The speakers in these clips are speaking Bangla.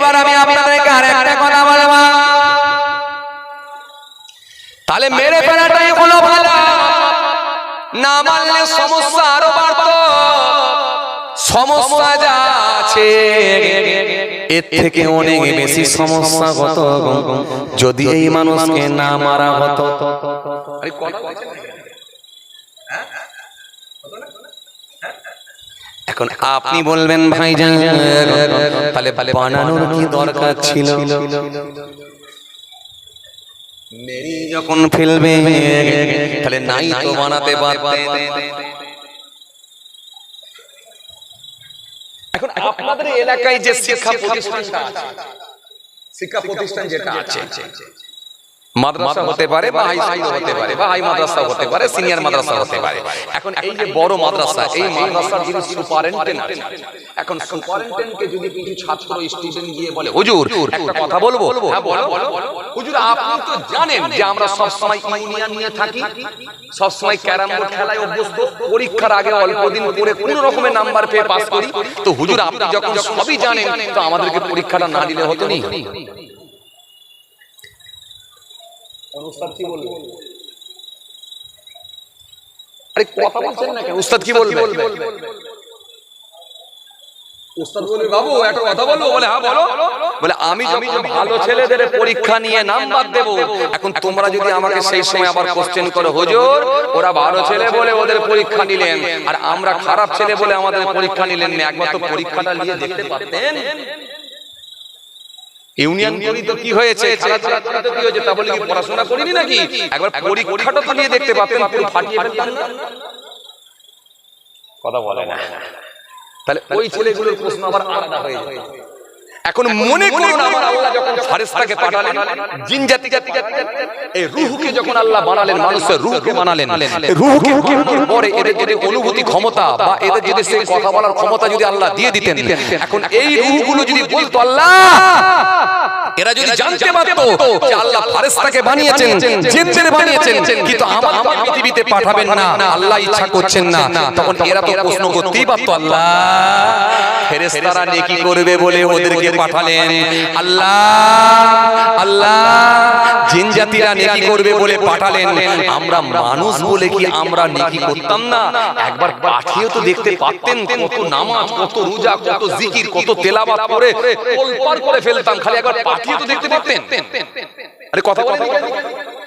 এইবার আমি আপনাদেরকে আর একটা কথা বলব? তাহলে মেরে ফেলাটাই হলো ভালো। না মানলে সমস্যা আরও বাড়তো। সমস্যা যা আছে, এর থেকে অনেক বেশি সমস্যা হতো। যদি এই মানুষকে না মারা হতো। আরে কথা বলছেন না কেন? হ্যাঁ? এখন আপনি বলবেন ভাই তাহলে বানানোর কি দরকার ছিল? মেরি যখন ফেলবে, তাহলে নাই তো বানাতে পারতেন। এখন আপনাদের এলাকায় যে শিক্ষা প্রতিষ্ঠানটা আছে, শিক্ষা প্রতিষ্ঠান যেটা আছে মাদ্রাসা হতে পারে বা হাই স্কুল হতে পারে বা হাই মাদ্রাসা হতে পারে সিনিয়র মাদ্রাসা হতে পারে। এখন এই যে বড় মাদ্রাসা এই মাদ্রাসার যিনি এখন যদি কিছু ছাত্র স্টুডেন্ট গিয়ে বলে হুজুর একটা কথা বলব হ্যাঁ বলো হুজুর আপনি তো জানেন যে আমরা সব সময় ইউনিয়ন নিয়ে থাকি সব সময় ক্যারাম বোর্ড খেলায় অভ্যস্ত পরীক্ষার আগে অল্প দিন পরে কোন রকমের নাম্বার পেয়ে পাস করি। তো হুজুর আপনি যখন সবই জানেন তো আমাদেরকে পরীক্ষাটা না দিলে হতো নি উস্তাদ কি বলবে? আরে কথা বলছেন না কেন? উস্তাদ কি বলবে? উস্তাদ বলবে? বাবু একটা কথা বলব? বলে হ্যাঁ বলো। বলে। আমি যখন ভালো ছেলেদের পরীক্ষা নিয়ে নাম্বার দেব এখন তোমরা যদি আমাকে সেই সময় আবার কোশ্চেন করো হুজুর ওরা ভালো ছেলে বলে ওদের পরীক্ষা নিলেন। আর আমরা খারাপ ছেলে বলে আমাদের পরীক্ষা নিলেন না একবার তো পরীক্ষাটা নিয়ে দেখতে পারতেন ইউনিয়ন করি তো কি হয়েছে খেলা খেলা খেলা তো কি হয়েছে তা বলে কি পড়াশোনা করিনি নাকি? একবার পরীক্ষাটা তো নিয়ে দেখতে পারতেন পুরো ফাটিয়ে ফেলতাম না। কথা বলে না। তাহলে ওই ছেলেগুলোর প্রশ্ন আবার আলাদা হয়ে যায় এখন মনে করুন আমার আল্লাহ যখন ফারেস্তাকে পাঠালেন জিন জাতি জাতি এই রুহকে যখন আল্লাহ বানালেন মানুষের রুহকে বানালেন। রুহকে পরে এদের যদি অনুভূতি ক্ষমতা বা এদের যদি সেই কথা বলার ক্ষমতা যদি আল্লাহ দিয়ে দিতেন এখন এই রুহগুলো যদি বলতো আল্লাহ এরা যদি জানতে পারতো যে আল্লাহ ফারেস্তাকে বানিয়েছেন জিনদের বানিয়েছেন কিন্তু আমাকে পৃথিবীতে পাঠাবেন না আল্লাহ ইচ্ছা করছেন না। তখন এরা তো প্রশ্ন করতেই পারতো আল্লাহ ফেরেশতারা নেকি করবে বলে ওদেরকে পাঠালেন। আল্লাহ আল্লাহ জিন জাতিরা নেকি করবে বলে পাঠালেন। আমরা মানুষ বলে কি আমরা নেকি করতাম না? একবার পাঠিয়ে তো দেখতে পারতেন কত নামাজ কত রোজা কত জিকির কত তেলাওয়াত করে করে ফেলতাম খালি একবার পাঠিয়ে তো দেখতে পারতেন। আরে কথা বলে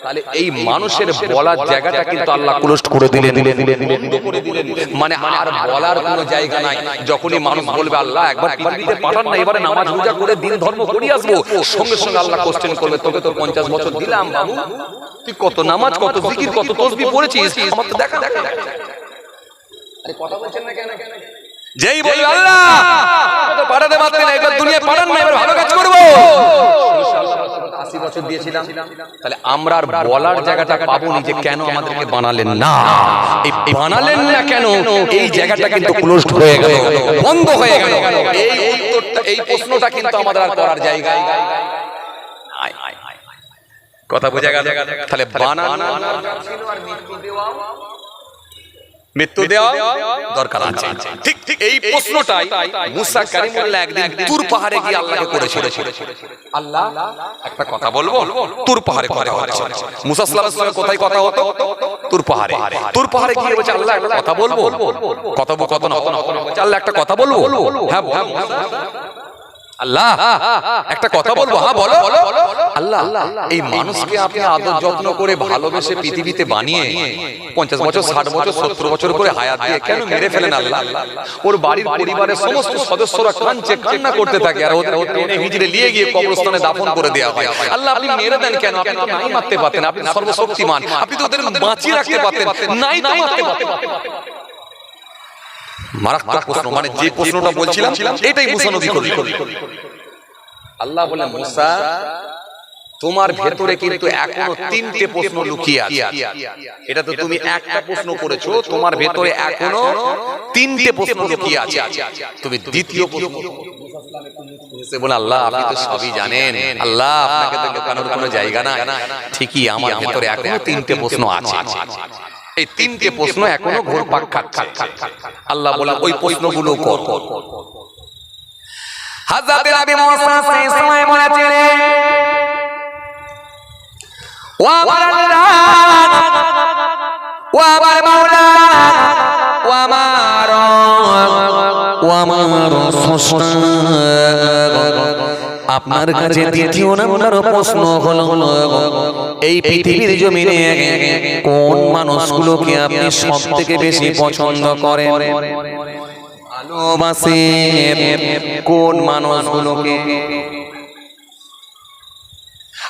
তাহলে এই মানুষের বলার জায়গাটা কিন্তু আল্লাহ ক্লোজ করে বন্ধ করে দিলেন। মানে আর বলার কোনো জায়গা নাই। যখনই মানুষ বলবে আল্লাহ একবার পৃথিবীতে পাঠান না এবারে নামাজ রোজা করে দিন ধর্ম করি আসব। সঙ্গে সঙ্গে আল্লাহ কোশ্চেন করবে তোকে তোর পঞ্চাশ বছর দিলাম বাবু। তুই কত নামাজ কত জিকির কত তসবি পড়েছিস? আমার তো দেখা দেখা দেখা। কথা বলছেন না কেন কেন? যেই বলবে আল্লাহ পাঠাতে পারতেন এবার দুনিয়ায় পাঠান না এবার ভালো কাজ করব। আশি বছর দিয়েছিলাম তাহলে আমরা আর বলার জায়গাটা পাবো নি যে কেন আমাদেরকে বানালেন না। এই বানালেন না কেন? এই জায়গাটা কিন্তু ক্লোজড হয়ে গেল। বন্ধ হয়ে গেল। এই উত্তরটা এই প্রশ্নটা কিন্তু আমাদের আর করার জায়গা। কথা বোঝা গেল? তাহলে ছিল আর মৃত্যু মৃত্যু দেওয়া দরকার আছে। ঠিক ঠিক এই প্রশ্নটাই মুসা কারিমুল্লাহ একদিন তুর পাহাড়ে গিয়ে আল্লাহকে আল্লাহ একটা কথা বলব? তুর পাহাড়ে কথা হচ্ছে। মুসা সাল্লাল্লাহু আলাইহি কোথায় কথা হতো? তুর পাহাড়ে। তুর পাহাড়ে গিয়ে বলছে আল্লাহ একটা কথা বলব? কথা বলব। না বলছে, আল্লাহ একটা কথা বলব? হ্যাঁ বল। আল্লাহ একটা কথা বলব হ্যাঁ বলো। আল্লাহ এই মানুষকে আপনি আদর যত্ন করে ভালোবেসে পৃথিবীতে বানিয়ে পঞ্চাশ বছর ষাট বছর সত্তর বছর করে হায়াত দিয়ে কেন মেরে ফেলেন আল্লাহ? ওর বাড়ির পরিবারের সমস্ত সদস্যরা কাঁদছে কান্না করতে থাকে আর ওদের টেনে হিজড়ে নিয়ে গিয়ে কবরস্থানে দাফন করে দেওয়া হয়। আল্লাহ আপনি মেরে দেন কেন? আপনি তো নাই মারতে পারতেন আপনি সর্বশক্তিমান আপনি তো ওদের বাঁচিয়ে রাখতে পারতেন নাই তো মারতে পারতেন। মারাত্মক প্রশ্ন মানে যে প্রশ্নটা বলছিলাম এটাই মুসা নবী আল্লাহ বলে মুসা তোমার ভেতরে কিন্তু এখনও তিনটে প্রশ্ন লুকিয়ে আছে। এটা তো তুমি একটা প্রশ্ন করেছ তোমার ভেতরে এখনও তিনটে প্রশ্ন লুকিয়ে আছে। তুমি দ্বিতীয় প্রশ্ন বলে আল্লাহ আপনি তো সবই জানেন। আল্লাহ আপনাকে তো লুকানোর কোনো জায়গা না ঠিকই আমার ভেতরে এখনও তিনটে প্রশ্ন আছে। এই তিনটে প্রশ্ন এখনও ঘুরপাক খাচ্ছে আল্লাহ বলে ওই প্রশ্নগুলো কর হাজরাতে নবী মুসা সেই সময় বলেছিলেন ও আমার আল্লাহ ও আমার মাওলা ও আমার ও আমার স্রষ্টা আপনার কাছে দ্বিতীয় নাম্বার প্রশ্ন হলো এই পৃথিবীর জমিনে কোন মানুষগুলোকে আপনি সব থেকে বেশি পছন্দ করেন? ভালোবাসেন কোন মানুষগুলোকে?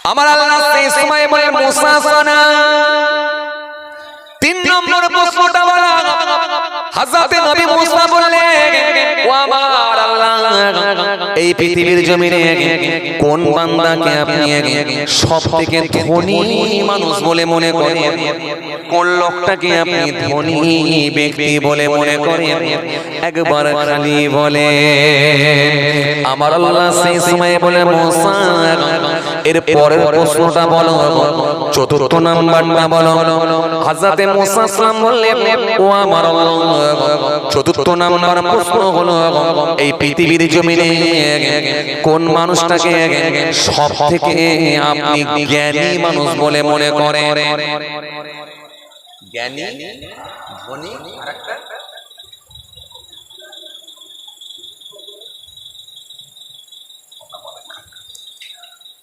আমার আল্লাহ সেই সময় বলে মুসা তিন নম্বর প্রশ্নটা বলা হাজাতে নবী মুসা বললেন ও আমার আল্লাহ এই পৃথিবীর জমিনে কোন বান্দাকে আপনি সব থেকে ধনী মানুষ বলে মনে করেন? কোন লোকটাকে আপনি ধনী ব্যক্তি বলে মনে করেন? একবার খালি বলে আমার আল্লাহ সেই সময় বলে মুসা এর পরের প্রশ্নটা বলো। চতুর্থ নাম্বারটা বলো। হাজাতে মুসা সালাম বললেন ও আমার চতুর্থ নাম্বার প্রশ্ন হলো এই পৃথিবীর জমিনে কোন মানুষটাকে সব থেকে আপনি জ্ঞানী মানুষ বলে মনে করেন? জ্ঞানী ধনী আরেকটা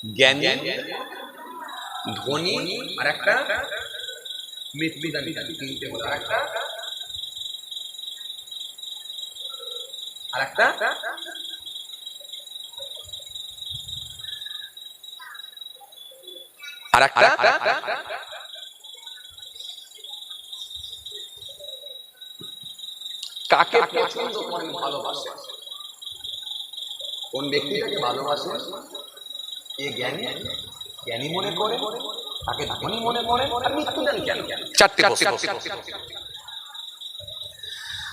জ্ঞানী ধনী আর একটা মৃত্যুদানী তিনটে হলো আর একটা। আর একটা। আর একটা? কাকে পছন্দ করেন ভালোবাসেন কোন ব্যক্তিটাকে ভালোবাসেন এ জ্ঞানী জ্ঞানী মনে করে তাকে ধনী মনে করে আর মৃত্যুদানী কেন? চারটে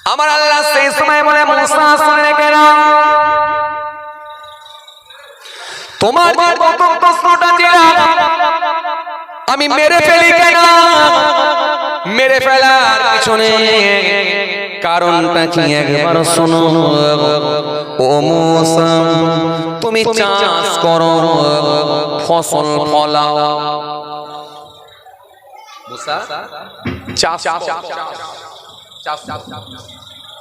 আমার আল্লাহ সেই সময় বলে মুসা শুনে গেলাম তোমার যে প্রথম প্রশ্নটা ছিল আমি মেরে ফেলি কেন? মেরে ফেলার পিছনে কারণটা কি? একবার শোনো। ও মুসা। তুমি চাষ করো ফসল ফলাও। মুসা চাষ চাষ চাষ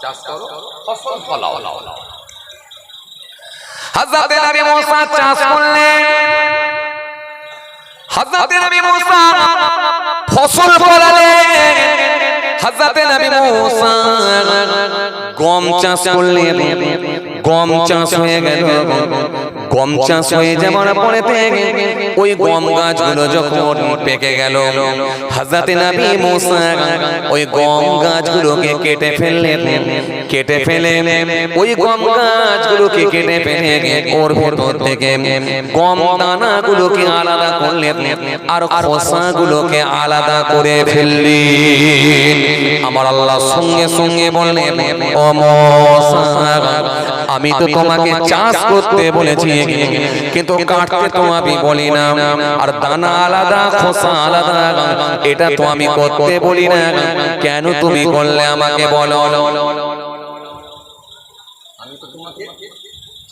চাষ করো ফসল ফলাও। হযরতে নবী মুসা চাষ করলেন। হযরতে নবী মুসা ফসল ফলালেন। হযরতে নবী মুসা গম চাষ করলেন। গম চাষ হয়ে গেল। গম চাষ হয়ে যাওয়ার পরে ওই গম গাছগুলো যখন পেকে গেল হাজাতে নবী মুসা ওই গম গাছগুলোকে কেটে ফেললেন কেটে ফেলে ওই গম গাছগুলোকে কেটে ফেলে ওর ভেতর থেকে গম দানাগুলোকে আলাদা করলেন আর খোসাগুলোকে আলাদা করে ফেললেন। আমার আল্লাহ সঙ্গে সঙ্গে বললেন ও আমি তো তোমাকে চাষ করতে বলেছি কিন্তু কাটতে তো আমি বলি না। আর দানা আলাদা খোসা আলাদা। এটা তো আমি করতে বলি না। কেন তুমি করলে আমাকে বলো? আমি তো তোমাকে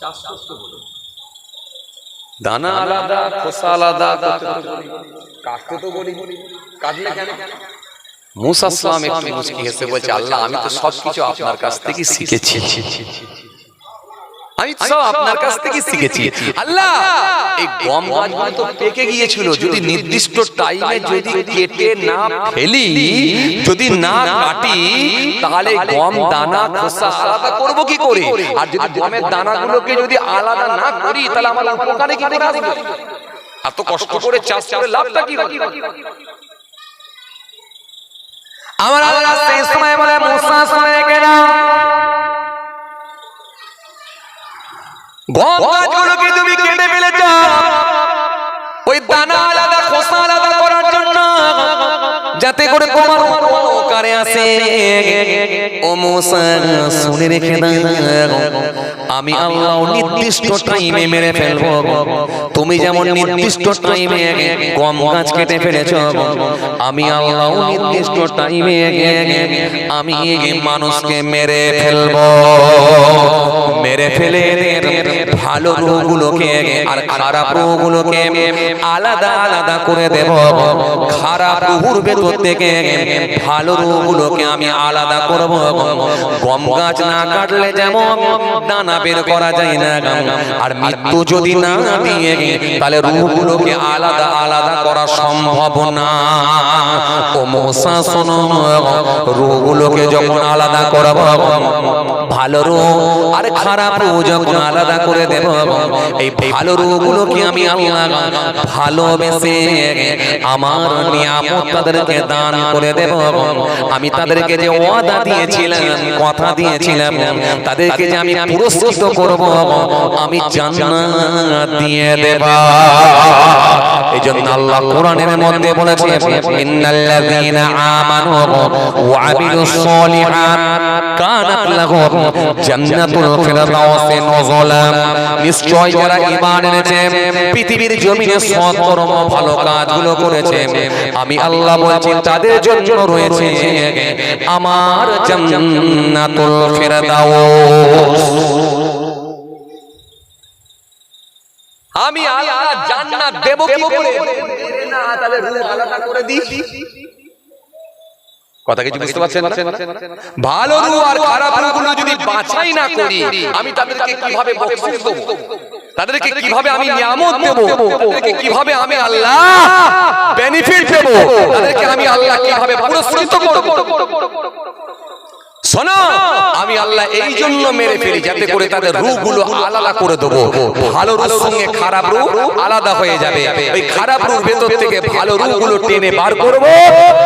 চাষ করতে বলি দানা আলাদা খোসা আলাদা কাটতে তো বলি কাটলে কেন? মুসা একটু মুচকি হেসে বলছে আল্লাহ আমি তো সবকিছু আপনার কাছ থেকে শিখেছি। আমি সব আপনার কাছ থেকে শিখেছি। আল্লাহ এই গম গাছগুলো তো পেকে গিয়েছিল যদি নির্দিষ্ট টাইমে যদি কেটে না ফেলি যদি না কাটি তাহলে গম দানা খোসা আলাদা করব কি করে? আর যদি গমের দানাগুলোকে যদি আলাদা না করি তাহলে আমার উপকারে কি করে আসবে? এত কষ্ট করে চাষ করে লাভটা কি হবে? আমার আল্লাহ সেই সময় বলে মুসা শুনে গেলাম। গম গাছগুলোকে তুমি কেটে ফেলেছ। ওই দানা আলাদা খোসা আলাদা করার জন্য। যাতে করে তোমার উপকারে আসে। ও মোসা, শুনে রেখে দাও। আমি আল্লাহ নির্দিষ্ট টাইমে মেরে ফেলব। তুমি যেমন নির্দিষ্ট টাইমে গম গাছ কেটে ফেলেছ। আমি আল্লাহ নির্দিষ্ট টাইমে আমি মানুষকে মেরে ফেলব। মেরে ফেলে ভালো রোগগুলোকে আর খারাপ রোগগুলোকে আলাদা আলাদা করে দেব। খারাপ রোগের ভেতর থেকে ভালো রোগগুলোকে আমি আলাদা করব। গম গাছ না কাটলে যেমন দানা বের করা যায় না আর মৃত্যু যদি না দিয়ে তাহলে রোগগুলোকে আলাদা আলাদা করা সম্ভব না। ও মশা শোনো রোগগুলোকে যখন আলাদা করব ভালো রোগ আর খারাপ রোগ যখন আলাদা করে দেব এই ভালো রোগগুলোকে আমি আল্লাহ ভালোবেসে আমার নিয়ামত তাদেরকে দান করে দেব। আমি তাদেরকে যে ওয়াদা দিয়েছিলাম কথা দিয়েছিলাম তাদেরকে যে আমি পুরস্কৃত করব আমি জান্নাত দিয়ে দেব। এই জন্য আল্লাহ কোরআনের মধ্যে বলেছে ইন্নাল্লাযীনা আমানু ওয়া আমিলুস সলিহাত। কানাত লাহুম জান্নাতুল ফিরদাউসি নুজুলা। নিশ্চয় যারা ঈমান এনেছে পৃথিবীর জমিনে সৎকর্ম ভালো কাজগুলো করেছে। আমি আল্লাহ বলছি তাদের জন্য রয়েছে। আমার জান্নাতুল ফিরদাউস। আমি আল্লাহ জান্নাত দেব কি করে? না তাহলে রূহ আলাদা করে দিই কথা কিছু বুঝতে পারছেন ভালো রূহ আর খারাপ রূহগুলো যদি বাছাই না করি, আমি তাদেরকে কীভাবে বকশিশ দেব? তাদেরকে কীভাবে আমি নিয়ামত দেব? তাদেরকে কীভাবে আমি আল্লাহ বেনিফিট দেব? তাদেরকে আমি আল্লাহ কীভাবে পুরস্কৃত করব? শোনো আমি আল্লাহ এই জন্য মেরে ফেলি যাতে করে তাদের রূপগুলো আলাদা করে দেবো। ভালো রূপ সঙ্গে খারাপ রূপ আলাদা হয়ে যাবে। ওই খারাপ রূপ ভেতর থেকে ভালো রূপগুলো টেনে বার করব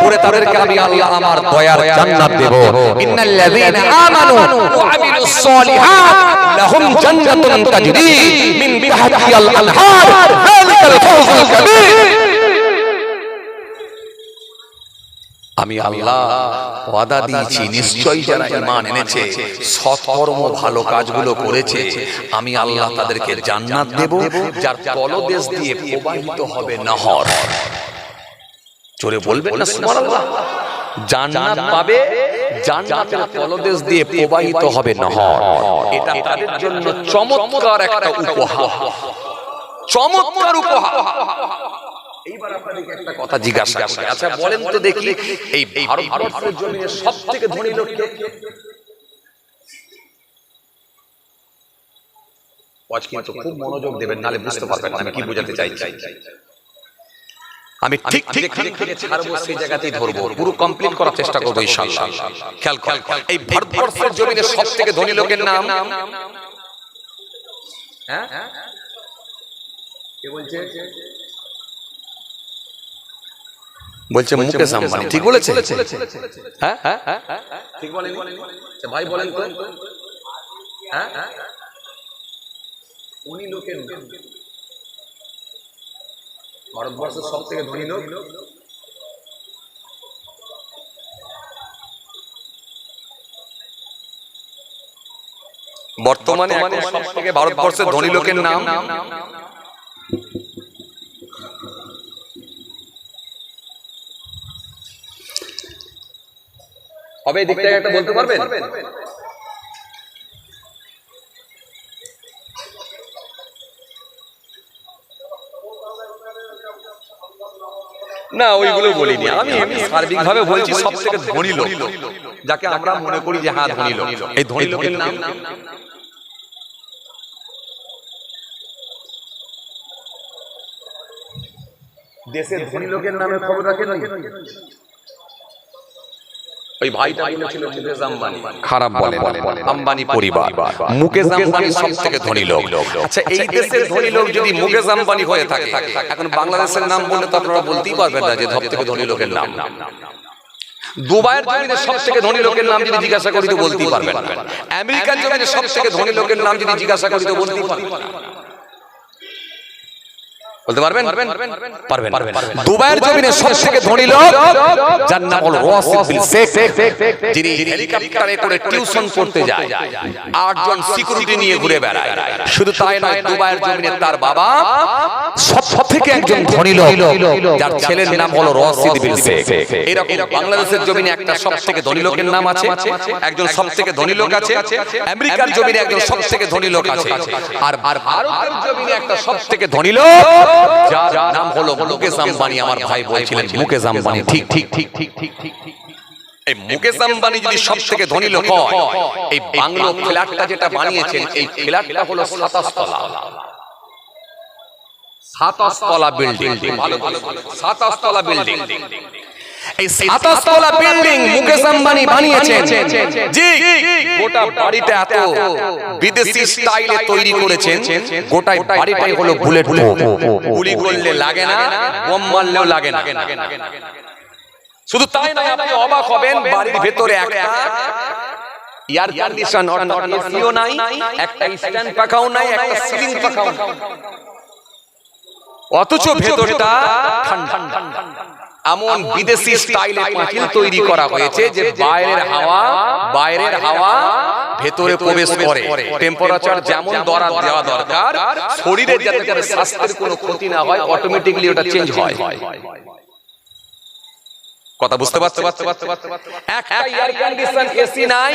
করে তাদেরকে আমি আল্লাহ আমার দয়ার জান্নাত দেব। ইন্নাল্লাযীনা আমানু ওয়া আমিলুস সলিহাত লাহুম জান্নাতুন তাজরি মিন তাহতিহাল আনহার। যালিকাল ফাওজুল কাবীর। আমি আল্লাহ ওয়াদা দিয়েছি, নিশ্চয়ই যারা ঈমান এনেছে, সৎকর্ম, ভালো কাজগুলো করেছে, আমি আল্লাহ তাদেরকে জান্নাত দেব, যার তলদেশ দিয়ে প্রবাহিত হবে নহর। জোরে বলবেন না, সুবহানাল্লাহ? জান্নাত পাবে, জান্নাতের তলদেশ দিয়ে প্রবাহিত হবে নহর। এটা তাদের জন্য চমৎকার একটা উপহার। চমৎকার উপহার। এইবার আপনাদেরকে একটা কথা জিজ্ঞাসা করি। আচ্ছা বলেন তো দেখি এই ভারতবর্ষের জন্য সব ধনী লোক কে ওয়াজ কিন্তু খুব মনোযোগ দেবেন নালে বুঝতে পারবেন না আমি কি বোঝাতে চাইছি। আমি ঠিক ঠিক থেকে ছাড়বো সেই জায়গাতেই ধরবো পুরো কমপ্লিট করার চেষ্টা করব ইনশাআল্লাহ খেয়াল খেয়াল এই ভারতবর্ষের জমিনে সব থেকে ধনী লোকের নাম? হ্যাঁ? কে বলছে? বলছে মুকেশ আম্বানি ঠিক বলেছে? হ্যাঁ হ্যাঁ হ্যাঁ ঠিক বলেন আচ্ছা, ভাই বলেন তো। হ্যাঁ উনি লোকের। ভারতবর্ষের সব থেকে ধনী লোক। বর্তমানে সব থেকে ভারতবর্ষের ধনী লোকের নাম? হবে এদিক থেকে একটা বলতে পারবেন? না ওইগুলো বলিনি। আমি এমনি সার্বিক ভাবে বলছি সব থেকে ধনী লোক। যাকে আমরা মনে করি যে হ্যাঁ ধনী লোক। এই ধনী লোকের নাম? দেশের ধনী লোকের নামে খবর রাখেন ওই ভাইটা বলেছিল মুকেশ আম্বানি। খারাপ বলে। আম্বানি পরিবার। মুকেশ আম্বানি সব ধনী লোক। আচ্ছা এই দেশের ধনী লোক যদি মুকেশ আম্বানি হয়ে থাকে এখন বাংলাদেশের নাম বললে তো আপনারা বলতেই পারবেন না যে ধনী লোকের নাম। দুবাইয়ের জমিনে সব থেকে ধনী লোকের নাম যদি জিজ্ঞাসা করি তো বলতেই পারবেন না। আমেরিকান জমিনে সব থেকে ধনী লোকের নাম যদি জিজ্ঞাসা করি তো বলতেই পারবেন না। বলতে পারবেন? পারবেন। দুবাইয়ের জমিনে সবথেকে ধনী লোক যার নাম হলো ওয়াসিফ বিন শেখ যিনি হেলিকপ্টারে করে টিউশন করতে যায়। আটজন সিকিউরিটি নিয়ে ঘুরে বেড়ায়। শুধু তাই নয় দুবাইয়ের জমিনে তার বাবা সব থেকে একজন ধনী লোক যার ছেলের নাম হলো রশিদ বিন শেখ এরকম বাংলাদেশের জমিনে একটা সব থেকে ধনী লোকের নাম আছে। একজন সব থেকে ধনী লোক আছে। আমেরিকার জমিনে একজন সব থেকে ধনী লোক আছে। আর ভারতের জমিনে একটা সব থেকে ধনী লোক যার নাম হলো মুকেশ আম্বানি আমার ভাই বলছিলেন মুকেশ আম্বানি। ঠিক ঠিক ঠিক ঠিক ঠিক ঠিক ঠিক এই মুকেশ আম্বানি যদি সব থেকে ধনী লোক হয় এই বাংলো ফ্ল্যাটটা যেটা বানিয়েছেন এই ফ্ল্যাটটা হলো সাতাশ তলা সাতাশ তলা বিল্ডিং সাতাশ তলা বিল্ডিং এই সাতাশ তলা বিল্ডিং মুকেশ আম্বানি গোটা বিদেশি স্টাইলে তৈরি করেছেন। বুলেট গুলি করলে না শুধু তাই আপনি বাড়ির ভেতরে নাই, একটা অথচ ঠান্ডা। এমন বিদেশি স্টাইলে পাঁচিল তৈরি করা হয়েছে যে বাইরের হাওয়া বাইরের হাওয়া ভেতরে প্রবেশ করে। টেম্পারেচার যেমন দরা দেওয়া দরকার শরীরের যাতে করে স্বাস্থ্যের কোনো ক্ষতি না হয় অটোমেটিক্যালি ওটা চেঞ্জ হয়। কথা বুঝতে পারছ? একটা এয়ার কন্ডিশন এসি নাই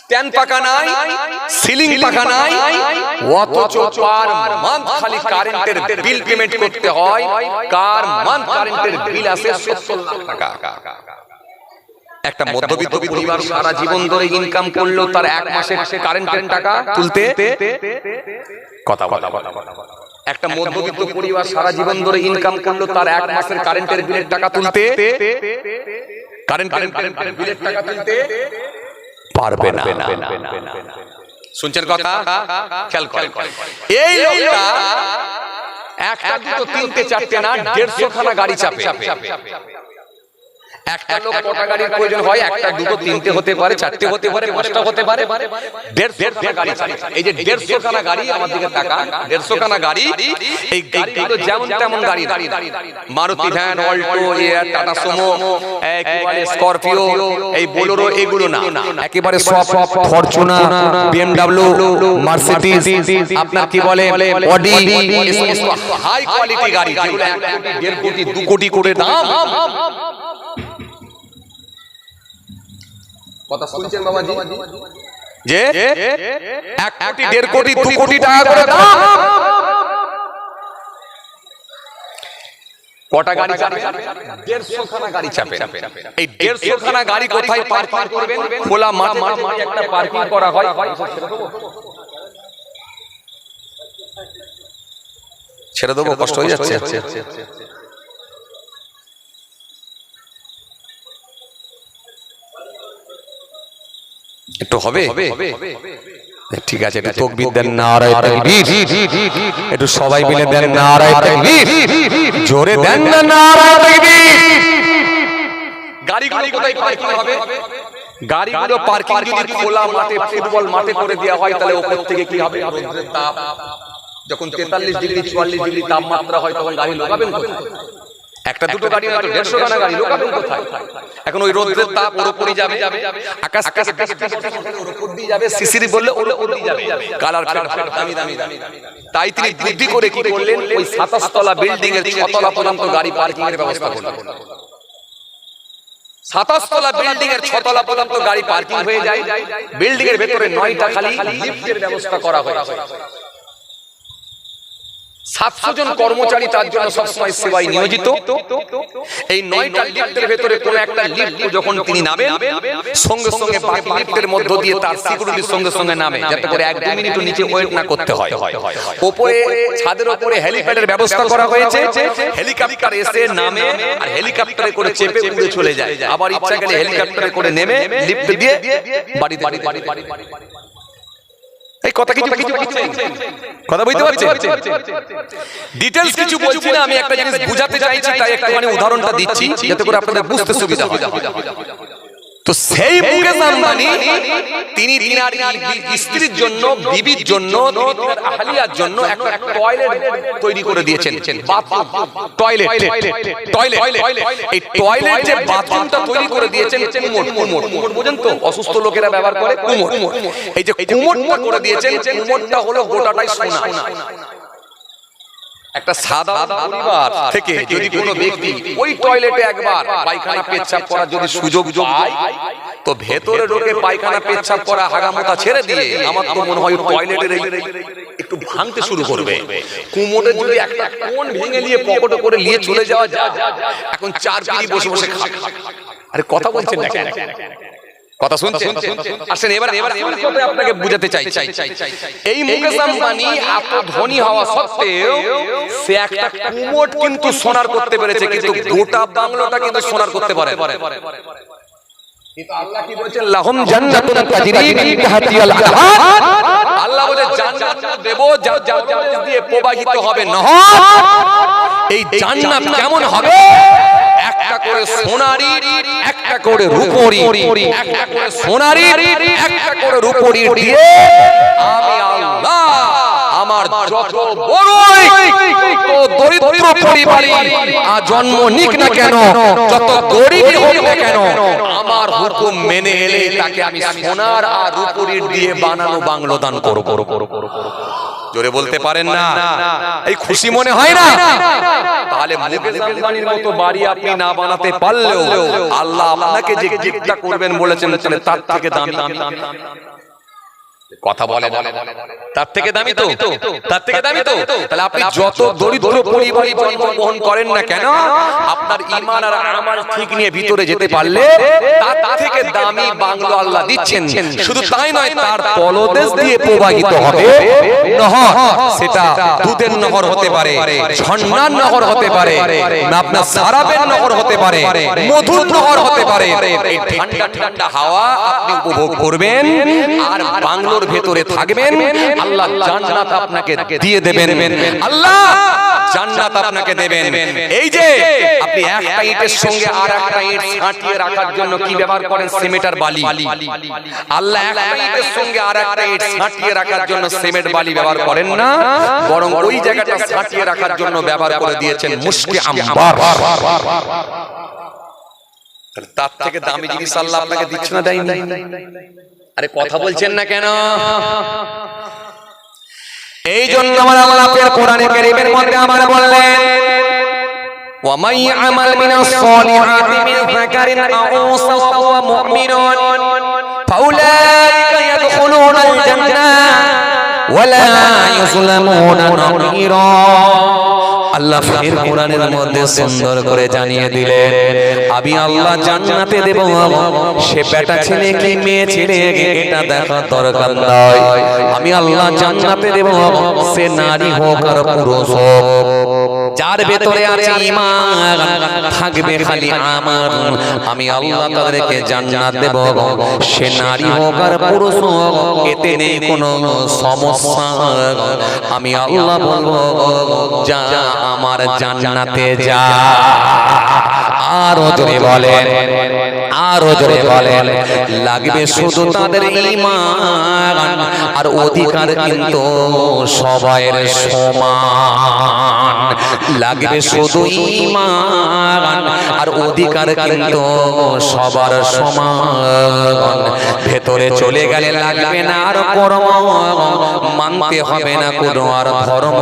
স্ট্যান্ড পাকা নাই সিলিং পাকা নাই অথচ পার মান্থ খালি কারেন্টের বিল পেমেন্ট করতে হয় কার মান্থ কারেন্টের বিল আসে 70 লাখ টাকা। একটা মধ্যবিত্ত পরিবার সারা জীবন ধরে ইনকাম করলেও তার এক মাসের কারেন্টের টাকা। তুলতে কথা কথা কথা একটা মধ্যবিত্ত পরিবার সারা জীবন ধরে ইনকাম করল তার এক মাসের কারেন্টের বিলের টাকা তুলতে কারেন্ট কারেন্ট বিলের টাকা তুলতে পারবে না। শুনছেন কথা? খেয়াল করেন। এই লোকটা একটা দুটো তিনটে চারটে না দেড়শো খানা গাড়ি চাপে। একটা লোক কটা গাড়ির প্রয়োজন হয় একটা দুটো তিনটে হতে পারে চারটে হতে পারে পাঁচটা হতে পারে দেড়শো গাড়ি এই যে দেড়শো খানা গাড়ি আমার দিকে টাকা দেড়শো খানা গাড়ি এই গাড়িগুলো যেমন তেমন গাড়ি Maruti van Alto Tata Sumo একেবারে স্করপিও এই বোলেরো এগুলো না একেবারে সব ফরচুনার বিএমডব্লিউ মার্সিডিজ আপনার কি বলে অডি হাই কোয়ালিটি গাড়ি যেগুলো এক কোটি দু কোটি করে দাম কথা শুনছেন বাবাজি? যে? এক কোটি দেড় কোটি দু কোটি টাকা করে দাম। কটা গাড়ি দেড়শো খানা গাড়ি চাপে এই দেড়শো খানা গাড়ি কোথায় পার্কিং করবেন? খোলা মাঠ মাঠ একটা পার্কিং করা হয়? ছেড়ে দেবো কষ্ট হয়ে যাচ্ছে। একটু হবে? ঠিক আছে একটু তকবির দেন নারায় তাকবীর একটু সবাই মিলে দেন নারায় তাকবীর। জোরে দেন না নারায় তাকবীর। গাড়িগুলো কোথায় পার্কিং হবে? গাড়িগুলো পার্কিং যদি খোলা মাঠে ফুটবল মাঠে করে দেওয়া হয় তাহলে থেকে কি হবে? তাপ যখন তেতাল্লিশ ডিগ্রি চুয়াল্লিশ ডিগ্রি তাপমাত্রা হয় তখন গাড়ি লোকাবেন কোথায়? একটা দুটো গাড়ি হয়তো দেড়শো খানা গাড়ি লোকাবেন কোথায়? এখন ওই রোদের তাপ ওর উপরই যাবে আকাশ আকাশ ওর উপর দিয়ে যাবে শিশিরি বললে ওর দিয়ে যাবে। কালার দামি দামি দামি তাই তিনি বুদ্ধি করে কি করলেন? ওই সাতাশ তলা বিল্ডিং এর ছতলা পর্যন্ত গাড়ি পার্কিং এর ব্যবস্থা করলেন। সাতাশতলা বিল্ডিং এর ছতলা পর্যন্ত গাড়ি পার্কিং হয়ে যায়। বিল্ডিং এর ভেতরে নয়টা খালি লিফটের ব্যবস্থা করা হয়েছে। সাতশো জন কর্মচারী তার জন্য সবসময় সেবায় নিয়োজিত। এই নয়টা লিফটের ভেতরে কোন একটা লিফট যখন তিনি নামেন সঙ্গে সঙ্গে বাকি লিফটের মধ্য দিয়ে তার সিকিউরিটির সঙ্গে সঙ্গে নামে যাতে করে এক দু মিনিট নিচে ওয়েট না করতে হয়। ওপরে ছাদের ওপরে হেলিপ্যাডের ব্যবস্থা করা হয়েছে। হেলিকপ্টার এসে নামে আর হেলিকপ্টারে করে চেপে উড়ে চলে যায়। আবার ইচ্ছা গেলে হেলিকপ্টারে করে নেমে লিফট দিয়ে বাড়ি বাড়ি বাড়ি বাড়ি বাড়ি এই কথা কিছু কিছু কথা বুঝতে পারছেন? ডিটেলস কিছু বলছি না আমি একটা জিনিস বুঝাতে চাইছি তাই একটুখানি উদাহরণটা দিচ্ছি যাতে করে আপনাদের বুঝতে সুবিধা হয়। তো সেই মুকেশ আম্বানি তিনি তিনার স্ত্রীর জন্য বিবির জন্য আহলিয়ার জন্য একটা টয়লেট তৈরি করে দিয়েছেন। বাথরুম টয়লেট টয়লেট এই টয়লেট যে বাথরুমটা তৈরি করে দিয়েছেন কুমোট কুমোট বোঝেন তো? অসুস্থ লোকেরা ব্যবহার করে কুমোট এই যে কুমোটটা করে দিয়েছেন কুমোটটা হলো গোটাটাই সোনা। একটা সাদা পরিবার থেকে যদি কোনো ব্যক্তি ওই টয়লেটে একবার পায়খানা পেচ্ছাপ করার যদি সুযোগ পায় তো ভেতরে ঢোকে পায়খানা পেচ্ছাপ করা হাগামোতা ছেড়ে দিয়ে আমার তো মনে হয় টয়লেটের একটু ভাঙতে শুরু করবে। কুমোটে যদি একটা কোন ভেঙে নিয়ে পকেটে করে নিয়ে চলে যাওয়া যায়। এখন চার পিড়ি বসে বসে আরে কথা বলছেন না? কথা শুনছেন? আসেন এবার এবার এবার কথাই আপনাকে বুঝাতে চাই এই মুকেশ আম্বানি এত ধনী হওয়া সত্ত্বেও সে একটা কুমোট কিন্তু সোনার করতে পেরেছে কিন্তু গোটা বাংলাটা কিন্তু সোনার করতে পারে কিন্তু আল্লাহ কি বলছেন লাহুম জান্নাতুন তাজরি মিন তাহতিহাল আনহার আল্লাহ বলে জান্নাত দেব যা যা যা দিয়ে প্রবাহিত হবে নহর এই জান্নাত কেমন হবে? একটা করে সোনারি একটা করে রূপরি একটা করে সোনারি একটা করে রূপরি দিয়ে আমি আল্লাহ আমার যত বড়ই দরিদ্র পরিবারই আর জন্ম নিক না কেন, যত গরিবই হোক না কেন, আমার হুকুম মেনে এলে তাকে আমি সোনার আর রূপরির দিয়ে বানানো বাংলো দান করব। জোরে বলতে পারেন না? এই খুশি মনে হয় না? তাহলে মুকেশ মতো বাড়ি আপনি না বানাতে পারলেও আল্লাহ আপনাকে যে গিফটটা করবেন বলেছেন তার থেকে দামি কথা বলে তার থেকে দামি তো। তার থেকে দামি তো। তাহলে আপনি যত দরিদ্র পরিবারে জন্মগ্রহণ করেন না কেন, আপনার ইমান আর আমার ঠিক নিয়ে ভিতরে যেতে পারলে তার থেকে দামি বাংলো আল্লাহ দিচ্ছেন। শুধু তাই নয়, তার তলদেশ দিয়ে প্রবাহিত হবে। নহর, সেটা দুধের নহর হতে পারে, ঝর্ণার নহর হতে পারে আপনার সারাবের নহর হতে পারে, মধুর নহর হতে পারে। ঠান্ডা ঠান্ডা হাওয়া আপনি উপভোগ করবেন, আর বাংলোর ভেতরে থাকবেন, আল্লাহ জান্নাত আপনাকে দিয়ে দেবেন। আল্লাহ জান্নাত আপনাকে দেবেন। এই যে আপনি একটা ইটের সঙ্গে আর একটা ইট সাঁটিয়ে রাখার জন্য কি ব্যবহার করেন? সিমেন্ট আর বালি। আল্লাহ একটা ইটের সঙ্গে আর একটা ইট সাঁটিয়ে রাখার জন্য সিমেন্ট বালি ব্যবহার করেন না, বরং ওই জায়গাটা সাঁটিয়ে রাখার জন্য ব্যবহার করে দিয়েছেন মুশকে আম্বার। তার থেকে দামি জিনিস আল্লাহ আপনাকে দিচ্ছে না দেয়নি? আরে কথা বলছেন না কেন এই জন্য আমার আল্লাহ ফের কোরআনে কারীমের মধ্যে আমার বললেন ومن يعمل من الصالحات من ذكر أو أنثى وهو مؤمن فأولئك يدخلون الجنة ولا يظلمون نقيرا আল্লাহ ফির কোরআনের মধ্যে সুন্দর করে জানিয়ে দিলেন, আমি আল্লাহ জান্নাতে দেব, সে বেটা ছেলে কি মেয়ে ছেলে? এটা দেখা দরকার নয় আমি আল্লাহ জান্নাতে দেব, সে নারী হোক আর পুরুষ হোক। যার ভেতরে আছে ঈমান, থাকবে খালি আমার। আমি আল্লাহ তাদেরকে জান্নাত দেব, সে নারী হোক আর পুরুষ হোক, এতে নেই কোনো সমস্যা। আমি আল্লাহ বলব, যা আমার জান্নাতে যা। আর জোরে বলেন। আরও জোরে বলেন লাগবে শুধু তাদের আর অধিকার কিন্তু সবাইয়ের সমান। লাগবে শুধু আর অধিকার কিন্তু সবার সমান। ভেতরে চলে গেলে লাগবে না আর কর্ম। মানতে হবে না কোনো আর ধর্ম।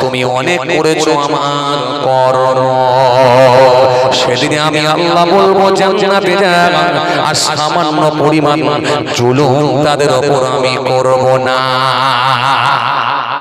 তুমি অনেক করেছ আমার কর্ম। সেদিনে আমি আল্লাহ বলব জান্নাতে যান। আর সামান্য পরিমাণ জুলুম তাদের ওপর আমি করব না।